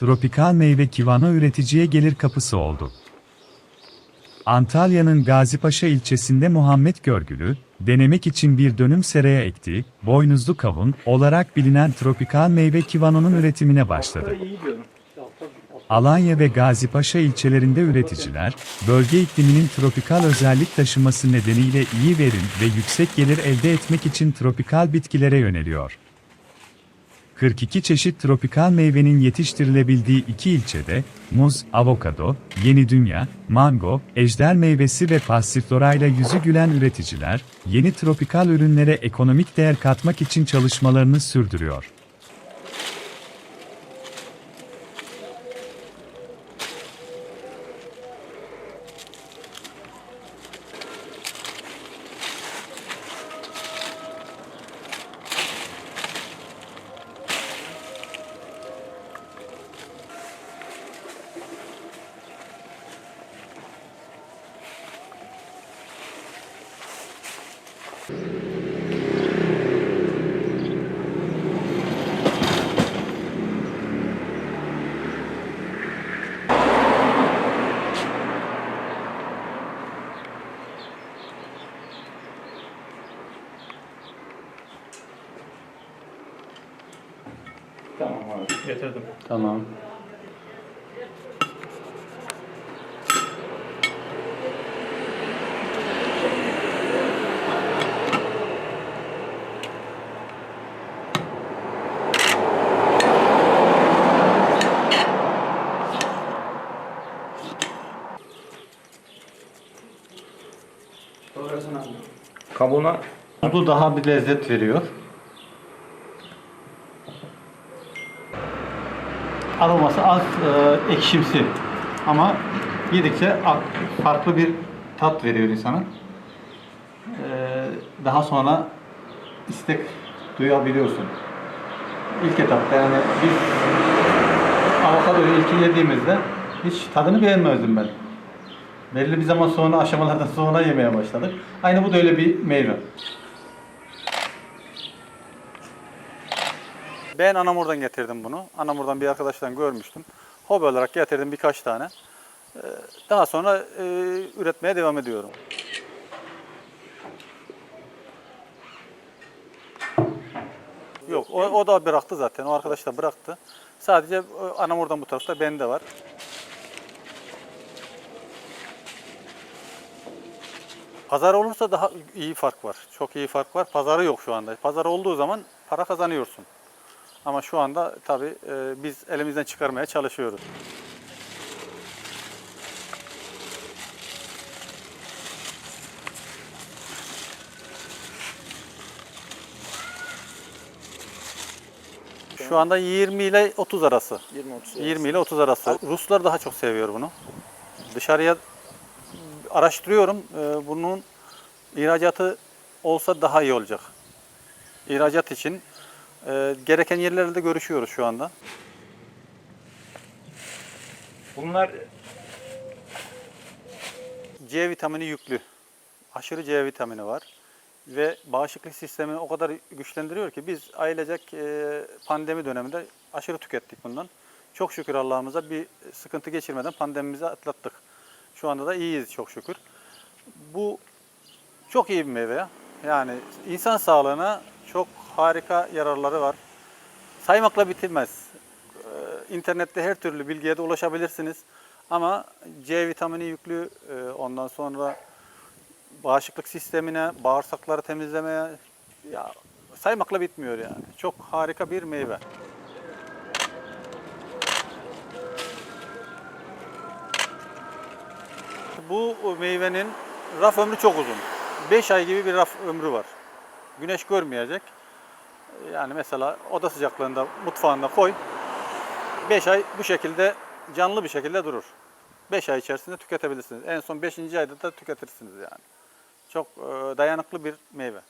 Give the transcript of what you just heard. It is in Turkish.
tropikal meyve kivano üreticiye gelir kapısı oldu. Antalya'nın Gazipaşa ilçesinde Muhammed Görgülü, denemek için bir dönüm seraya ektiği, boynuzlu kavun olarak bilinen tropikal meyve kivanonun üretimine başladı. Alanya ve Gazipaşa ilçelerinde üreticiler, bölge ikliminin tropikal özellik taşıması nedeniyle iyi verim ve yüksek gelir elde etmek için tropikal bitkilere yöneliyor. 42 çeşit tropikal meyvenin yetiştirilebildiği iki ilçede, muz, avokado, yeni dünya, mango, ejder meyvesi ve passiflora ile yüzü gülen üreticiler, yeni tropikal ürünlere ekonomik değer katmak için çalışmalarını sürdürüyor. Tamam abi. Getirdim. Tamam. Kabuğuna Bu daha bir lezzet veriyor. Aroması az e, ekşimsi ama yedikçe farklı bir tat veriyor insana. E, daha sonra istek duyabiliyorsun. İlk etapta yani biz avokadoyu ilk yediğimizde hiç tadını beğenmezdim ben. Belli bir zaman sonra aşamalardan sonra yemeye başladık. Aynı bu da öyle bir meyve. Ben Anamur'dan getirdim bunu. Anamur'dan bir arkadaştan görmüştüm. Hobi olarak getirdim birkaç tane. Ee, Daha sonra e, üretmeye devam ediyorum. Yok, o, o da bıraktı zaten. O arkadaş da bıraktı. Sadece e, Anamur'dan bu tarafta bende var. Pazar olursa daha iyi fark var. Çok iyi fark var. Pazarı yok şu anda. Pazar olduğu zaman para kazanıyorsun. Ama şu anda tabii e, biz elimizden çıkarmaya çalışıyoruz. Şu anda 20 ile 30 arası. 20-30 20 ile 30 arası. Ruslar daha çok seviyor bunu. Dışarıya araştırıyorum. Ee, Bunun ihracatı olsa daha iyi olacak. İhracat için e, gereken yerlerde görüşüyoruz şu anda. Bunlar C vitamini yüklü. Aşırı C vitamini var. Ve bağışıklık sistemini o kadar güçlendiriyor ki biz ailecek e, pandemi döneminde aşırı tükettik bundan. Çok şükür Allah'ımıza bir sıkıntı geçirmeden pandemimizi atlattık. Şu anda da iyiyiz çok şükür. Bu çok iyi bir meyve. Yani insan sağlığına çok harika yararları var. Saymakla bitirmez. Ee, İnternette her türlü bilgiye de ulaşabilirsiniz. Ama C vitamini yüklü, e, ondan sonra bağışıklık sistemine, bağırsakları temizlemeye ya saymakla bitmiyor yani. Çok harika bir meyve. Bu meyvenin raf ömrü çok uzun. 5 ay gibi bir raf ömrü var. Güneş görmeyecek. Yani mesela oda sıcaklığında mutfağında koy. 5 ay bu şekilde canlı bir şekilde durur. 5 ay içerisinde tüketebilirsiniz. En son 5. ayda da tüketirsiniz yani. Çok e, dayanıklı bir meyve.